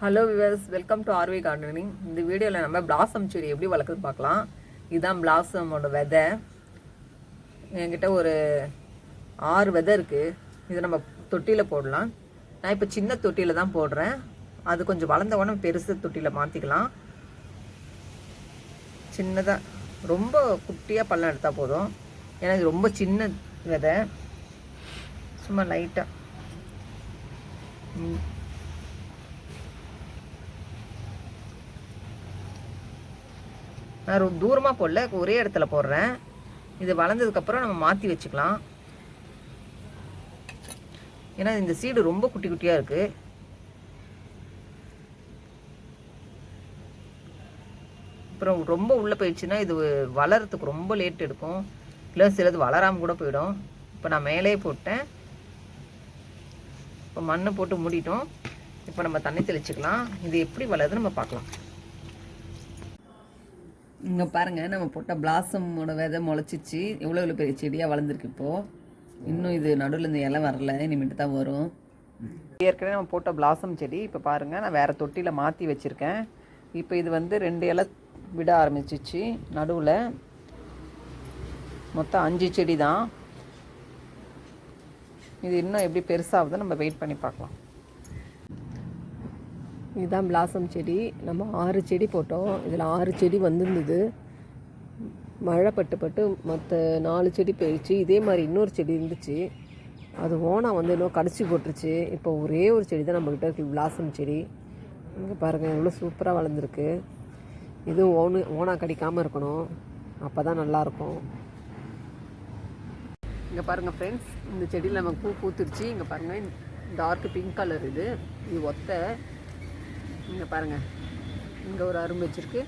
Hello viewers welcome to RV gardening இந்த வீடியோவில் நம்ம பிளாசம் செடி எப்படி வளர்க்குறது பார்க்கலாம். இதுதான் பிளாசமோட விதை. என்கிட்ட ஒரு ஆறு விதை இருக்குது இதை நம்ம தொட்டியில் போடலாம். நான் இப்போ சின்ன தொட்டியில் தான் போடுறேன். அது கொஞ்சம் வளர்ந்த உடனே பெருசு தொட்டியில் மாற்றிக்கலாம் சின்னதாக ரொம்ப குட்டியாக பள்ளம் எடுத்தால் போதும். எனக்கு ரொம்ப சின்ன விதை. சும்மா லைட்டாக நான் ரொம்ப தூரமாக போடல ஒரே இடத்துல போடுறேன். இது வளர்ந்ததுக்கப்புறம் நம்ம மாற்றி வச்சுக்கலாம். ஏன்னா இந்த சீடு ரொம்ப குட்டி குட்டியாக இருக்குது அப்புறம் ரொம்ப உள்ளே போயிடுச்சுன்னா இது வளரத்துக்கு ரொம்ப லேட் எடுக்கும். இல்லை சிலது வளராமல் கூட போயிடும். இப்போ நான் மேலே போட்டேன். இப்போ மண்ணை போட்டு மூடிட்டோம். இப்போ நம்ம தண்ணி தெளிச்சுக்கலாம். இது எப்படி வளருதுன்னு நம்ம பார்க்கலாம். இங்கே பாருங்கள் நம்ம போட்ட பிளாசமோட விதை முளைச்சிச்சு. எவ்வளோ எவ்வளோ பெரிய செடியாக வளர்ந்துருக்கு இப்போது இன்னும் இது நடுவில் இந்த இலை வரல இனிமேட்டு தான் வரும். ஏற்கனவே நம்ம போட்ட பிளாசம் செடி இப்போ பாருங்கள் நான் வேறு தொட்டியில் மாற்றி வச்சுருக்கேன். இப்போ இது வந்து ரெண்டு இலை விட ஆரம்பிச்சிச்சு நடுவில். மொத்தம் அஞ்சு செடி தான் இது இன்னும் எப்படி பெருசாகுதுன்னு நம்ம வெயிட் பண்ணி பார்க்கலாம். இதுதான் பிளாசம் செடி. நம்ம ஆறு செடி போட்டோம். இதில் ஆறு செடி வந்திருந்தது. மழை பட்டு பட்டு மற்ற நாலு செடி போயிடுச்சு இதே மாதிரி இன்னொரு செடி இருந்துச்சு. அது ஓனா வந்து இன்னும் கடிச்சு போட்டுருச்சு. இப்போ ஒரே ஒரு செடி தான் நம்மக்கிட்ட இருக்குது பிளாசம் செடி. இங்கே பாருங்கள் எவ்வளோ சூப்பராக வளர்ந்துருக்கு. இதுவும் ஓனு ஓனா கடிக்காமல் இருக்கணும். அப்போ தான் நல்லாயிருக்கும் இங்கே பாருங்கள் ஃப்ரெண்ட்ஸ் இந்த செடியில் நமக்கு பூ பூத்துருச்சு. இங்கே பாருங்கள் டார்க் பிங்க் கலர் இது. இது ஒத்தை. இங்கே பாருங்கள் இங்கே ஒரு அரும்பு வச்சுருக்கு.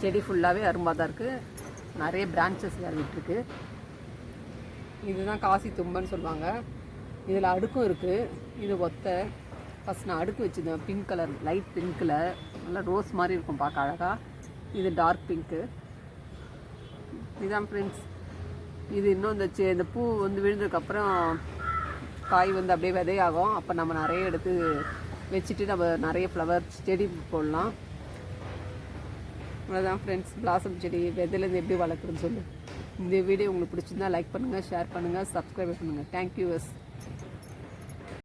செடி ஃபுல்லாகவே அரும்பாக தான் இருக்குது நிறைய பிரான்ச்சஸ் வேறு விட்டுருக்கு. இதுதான் காசி தும்பன்னு சொல்லுவாங்க. இதில் அடுக்கும் இருக்குது இது ஒத்த. ஃபஸ்ட் நான் அடுக்கு வச்சுருந்தேன். பிங்க் கலர் லைட் பிங்க்கில் நல்லா ரோஸ் மாதிரி இருக்கும் பார்க்க அழகாக இது டார்க் பிங்க்கு இதுதான் ஃப்ரெண்ட்ஸ் இது இன்னும் இந்த செ இந்த பூ வந்து விழுந்ததுக்கப்புறம் காய் வந்து அப்படியே விதையாகும். அப்போ நம்ம நிறைய எடுத்து வச்சுட்டு நம்ம நிறைய ஃப்ளவர் செடி போடலாம். அவ்வளோதான் ஃப்ரெண்ட்ஸ் பிளாசம் செடி விதையிலேருந்து எப்படி வளர்க்குறதுன்னு சொல்லு. இந்த வீடியோ உங்களுக்கு பிடிச்சிருந்தா லைக் பண்ணுங்கள் ஷேர் பண்ணுங்கள் சப்ஸ்கிரைப் பண்ணுங்கள் தேங்க்யூ எஸ்